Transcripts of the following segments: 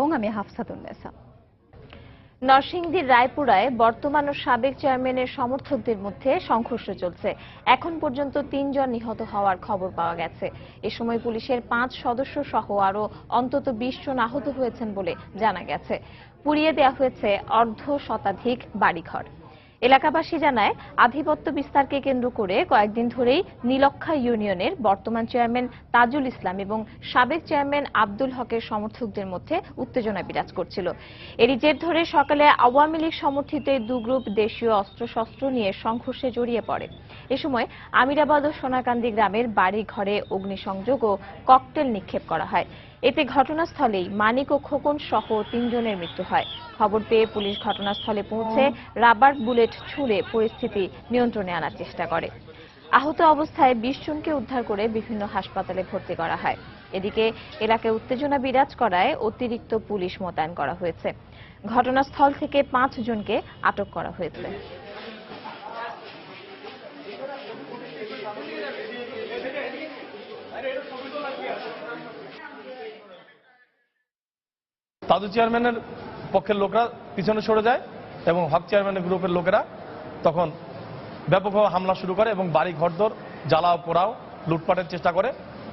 এবং আমি হাফসাতুন্নেসা নরসিংদীর রায়পুরায় বর্তমান ও সাবেক চেয়ারম্যানের সমর্থকদের মধ্যে সংঘর্ষ চলছে। এখন পর্যন্ত তিনজন নিহত হওয়ার খবর পাওয়া গেছে। এ সময় পুলিশের পাঁচ সদস্য সহ আরও অন্তত বিশ জন আহত হয়েছেন বলে জানা গেছে। পুড়িয়ে দেওয়া হয়েছে অর্ধ শতাধিক বাড়িঘর। এলাকাবাসী জানায়, আধিপত্য বিস্তারকে কেন্দ্র করে কয়েকদিন ধরেই নীলক্ষা ইউনিয়নের বর্তমান চেয়ারম্যান তাজুল ইসলাম এবং সাবেক চেয়ারম্যান আব্দুল হকের সমর্থকদের মধ্যে উত্তেজনা বিরাজ করছিল। এরই জের ধরে সকালে আওয়ামী লীগ সমর্থিত দু গ্রুপ দেশীয় অস্ত্রশস্ত্র নিয়ে সংঘর্ষে জড়িয়ে পড়ে। এ সময় আমিরাবাদ ও সোনাকান্দি গ্রামের বাড়ি ঘরে অগ্নিসংযোগ ও ককটেল নিক্ষেপ করা হয়। এতে ঘটনাস্থলেই মানিক ও খোকন সহ তিনজনের মৃত্যু হয়। খবর পেয়ে পুলিশ ঘটনাস্থলে পৌঁছে রাবার বুলেট ছুড়ে পরিস্থিতি নিয়ন্ত্রণে আনার চেষ্টা করে। আহত অবস্থায় বিশ জনকে উদ্ধার করে বিভিন্ন হাসপাতালে ভর্তি করা হয়। এদিকে এলাকায় উত্তেজনা বিরাজ করায় অতিরিক্ত পুলিশ মোতায়েন করা হয়েছে। ঘটনাস্থল থেকে পাঁচ জনকে আটক করা হয়েছে। তাজু চেয়ারম্যানের পক্ষের লোকরা পিছনে সরে যায় এবং হক চেয়ারম্যানের গ্রুপের লোকেরা তখন ব্যাপকভাবে হামলা শুরু করে এবং বাড়ি ঘরদোর জ্বালাও পোড়াও লুটপাটের চেষ্টা করে।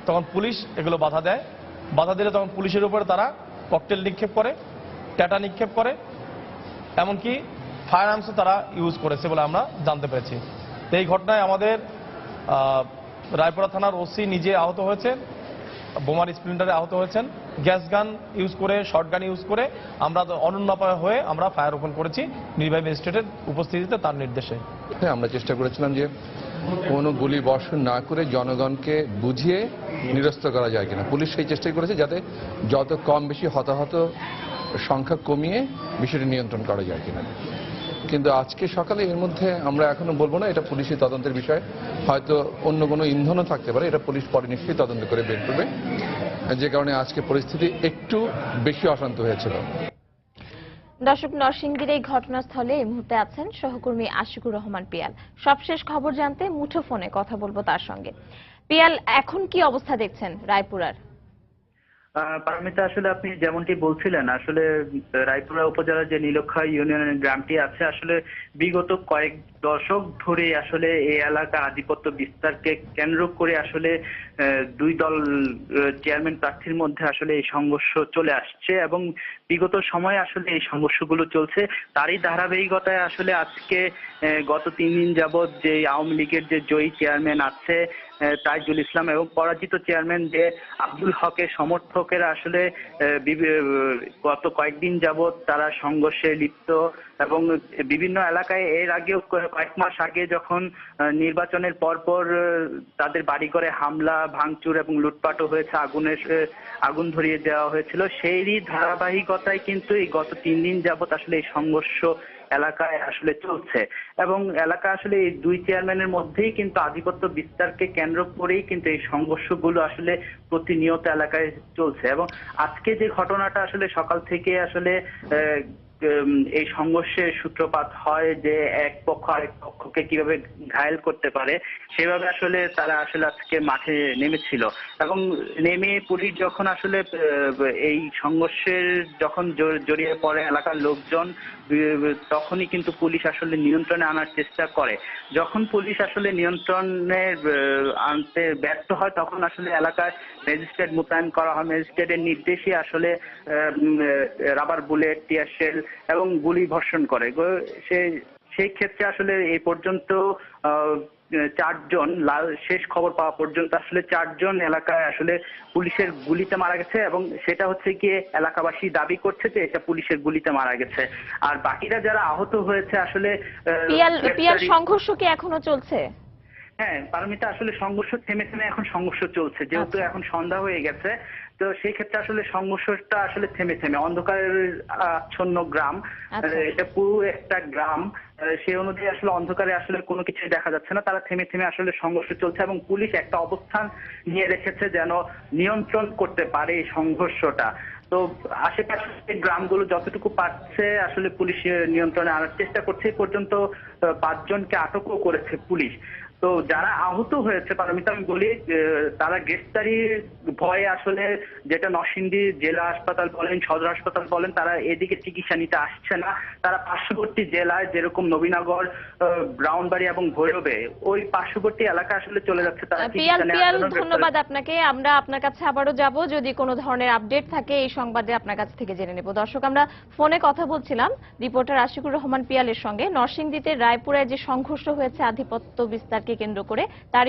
তখন পুলিশ এগুলো বাধা দেয়। বাধা দিলে তখন পুলিশের উপরে তারা ককটেল নিক্ষেপ করে ট্যাটা নিক্ষেপ করে। এমনকি ফায়ার আর্মসও তারা ইউজ করেছে বলে আমরা জানতে পেরেছি। এই ঘটনায় আমাদের রায়পুরা থানার ওসি নিজে আহত হয়েছে বোমার স্প্লিন্টারে আহত হয়েছেন। গ্যাস গান ইউজ করে, শর্ট গান ইউজ করে আমরা অনন্যপায় হয়ে আমরা ফায়ার ওপেন করেছি নির্বাহী ম্যাজিস্ট্রেটের উপস্থিতিতে তার নির্দেশে। হ্যাঁ আমরা চেষ্টা করেছিলাম যে কোনো গুলি বর্ষণ না করে জনগণকে বুঝিয়ে নিরস্ত করা যায় কিনা। পুলিশ সেই চেষ্টাই করেছে যাতে যত কম বেশি হতাহত সংখ্যা কমিয়ে বিষয়টি নিয়ন্ত্রণ করা যায় কিনা। কিন্তু আজকে সকালে এর মধ্যে আমরা এখনও বলব না, এটা পুলিশের তদন্তের বিষয়। হয়তো অন্য কোনো ইন্ধনও থাকতে পারে, এটা পুলিশ পরে নিশ্চয়ই তদন্ত করে বের করবে। যে কারণে আজকে পরিস্থিতি একটু বেশি অশান্ত হয়েছিল। দর্শক, নরসিংদীর এই ঘটনাস্থলে এই মুহূর্তে আছেন সহকর্মী আশিকুর রহমান পিয়াল। সবশেষ খবর জানতে মুঠো ফোনে কথা বলব তার সঙ্গে। পিয়াল, এখন কি অবস্থা দেখছেন রায়পুরার? পারমিতা, আসলে আপনি যেমনটি বলছিলেন, আসলে রায়পুরা উপজেলার যে নীলক্ষা ইউনিয়নের গ্রামটি আছে, আসলে বিগত কয়েক দশক ধরে আসলে এই এলাকা আধিপত্য বিস্তারকে কেন্দ্র করে আসলে দুই দল চেয়ারম্যান প্রার্থীর মধ্যে আসলে এই সংঘর্ষ চলে আসছে এবং বিগত সময়ে আসলে এই সংঘর্ষগুলো চলছে। তারই ধারাবাহিকতায় আসলে আজকে গত তিন দিন যাবৎ যে আওয়ামী লীগের যে জয়ী চেয়ারম্যান আছে তাইজুল ইসলাম এবং পরাজিত চেয়ারম্যান যে আব্দুল হকের সমর্থকেরা আসলে গত কয়েকদিন যাবৎ তারা সংঘর্ষে লিপ্ত এবং বিভিন্ন এলাকায় এর আগেও কয়েক মাস আগে যখন নির্বাচনের পরপর তাদের বাড়িঘরে হামলা ভাঙচুর এবং লুটপাটও হয়েছে, আগুনের আগুন ধরিয়ে দেওয়া হয়েছিল। সেইরই ধারাবাহিকতায় কিন্তু এই গত তিন দিন যাবৎ আসলে এই সংঘর্ষ এলাকায় আসলে চলছে। এবং এলাকা আসলে এই দুই চেয়ারম্যানের মধ্যেই কিন্তু আধিপত্য বিস্তারকে কেন্দ্র করেই কিন্তু এই সংঘর্ষগুলো আসলে প্রতিনিয়ত এলাকায় চলছে। এবং আজকে যে ঘটনাটা আসলে সকাল থেকে আসলে এই সংঘর্ষের সূত্রপাত হয় যে এক পক্ষ আরেক পক্ষকে কীভাবে ঘায়েল করতে পারে, সেভাবে আসলে তারা আসলে আজকে মাঠে নেমেছিল। এবং নেমে পুলিশ যখন আসলে এই সংঘর্ষের যখন জড়িয়ে পড়ে এলাকার লোকজন, তখনই কিন্তু পুলিশ আসলে নিয়ন্ত্রণে আনার চেষ্টা করে। যখন পুলিশ আসলে নিয়ন্ত্রণে আনতে ব্যর্থ হয়, তখন আসলে এলাকায় ম্যাজিস্ট্রেট মোতায়েন করা হয়। ম্যাজিস্ট্রেটের নির্দেশে আসলে রাবার বুলেট, টিয়ার শেল এবং গুলি ভর্ষণ করে। সে সেই ক্ষেত্রে আসলে এই পর্যন্ত চারজন লাল শেষ খবর পাওয়া পর্যন্ত আসলে চারজন এলাকায় আসলে পুলিশের গুলিতে মারা গেছে এবং সেটা হচ্ছে গিয়ে এলাকাবাসী দাবি করছে যে এটা পুলিশের গুলিতে মারা গেছে। আর বাকিরা যারা আহত হয়েছে আসলে পিয়াল সংঘর্ষ কি এখনও চলছে? হ্যাঁ পারমিতা আসলে সংঘর্ষ থেমে থেমে এখন সংঘর্ষ চলছে যেহেতু আচ্ছা। এখন সন্ধ্যা হয়ে গেছে তো সেই ক্ষেত্রে আসলে সংঘর্ষটা আসলে থেমে থেমে অন্ধকারের আচ্ছন্ন গ্রাম আচ্ছা। এটা পুরো একটা গ্রাম সেই অনুযায়ী আসলে অন্ধকারে আসলে কোনো কিছু দেখা যাচ্ছে না তারা থেমে থেমে আসলে সংঘর্ষ চলছে এবং পুলিশ একটা অবস্থান নিয়ে রেখেছে যেন নিয়ন্ত্রণ করতে পারে এই সংঘর্ষটা তো আশেপাশের গ্রামগুলো যতটুকু পারছে আসলে পুলিশ নিয়ন্ত্রণে আনার চেষ্টা করছে এই পর্যন্ত পাঁচজনকে আটকও করেছে পুলিশ তো যারা আহত হয়েছে পারমিতা আমি বলি তারা গ্রেফতারির ভয়ে আসলে যেটা নরসিংদী জেলা হাসপাতাল বলেন সদর হাসপাতাল বলেন তারা এদিকে চিকিৎসা নিতে আসছে না। তারা পার্শ্ববর্তী জেলায় যেরকম নবীনগর ব্রাউনবাড়ি এবং ভৈরবে ওই পার্শ্ববর্তী এলাকা আসলে চলে যাচ্ছে তারা গ্রেফতার- ধন্যবাদ আপনাকে। আমরা আপনার কাছে আবারও যাব। যদি কোনো ধরনের আপডেট থাকে এই সংবাদে আপনার কাছ থেকে জেনে নেব। দর্শক আমরা ফোনে কথা বলছিলাম। রিপোর্টার আশিকুর রহমান পিয়ালের সঙ্গে। নরসিংদীতে রায়পুরায় যে সংঘর্ষ হয়েছে আধিপত্য বিস্তারকে কেন্দ্র করে তার